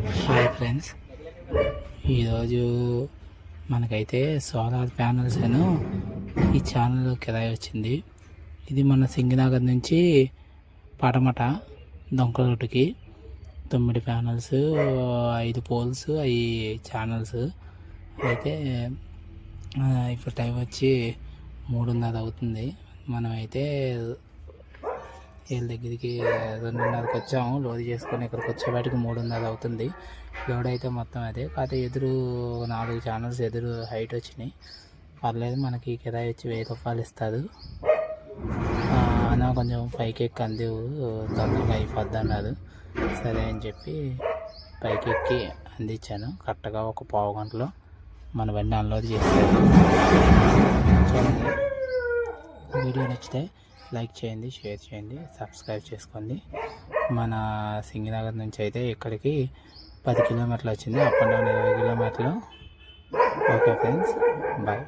Hi friends. ఈరోజు మనకైతే solar panels అను ఈ ఛానల్ కిరాయి వచ్చింది. ఇది మన సింగనగర్ నుంచి పడమట దొంకలొట్టుకి తొమ్మిది ప్యానల్స్ ఐదు పోల్స్ అవి ఛానల్స్. అయితే ఇప్పుడు టైం వచ్చి మూడున్నర అవుతుంది. మనమైతే వీళ్ళ దగ్గరికి రెండున్నరకు వచ్చాము. లోడ్ చేసుకొని ఇక్కడికి వచ్చేవాటికి మూడున్నర అవుతుంది. లోడ్ అయితే మొత్తం అదే. కాకపోతే ఎదురు నాలుగు ఛానల్స్ ఎదురు హైట్ వచ్చినాయి. పర్లేదు మనకి కిరాయి వచ్చి వెయ్యి రూపాయలు ఇస్తారు అన్న కొంచెం పైకి ఎక్కి అందేవు తొందరగా అయిపోద్ది అన్నారు సరే అని చెప్పి పైకి ఎక్కి అందించాను. కరెక్ట్గా ఒక పావు గంటలో మన బండి అన్లోడ్ చేశారు చూడండి. వీడియో నచ్చితే లైక్ చేయండి షేర్ చేయండి సబ్స్క్రైబ్ చేసుకోండి. మన సింగినగర్ నుంచి అయితే ఇక్కడికి పది కిలోమీటర్లు వచ్చింది. అప్ అండ్ డౌన్ ఇరవై కిలోమీటర్లు. Okay friends bye.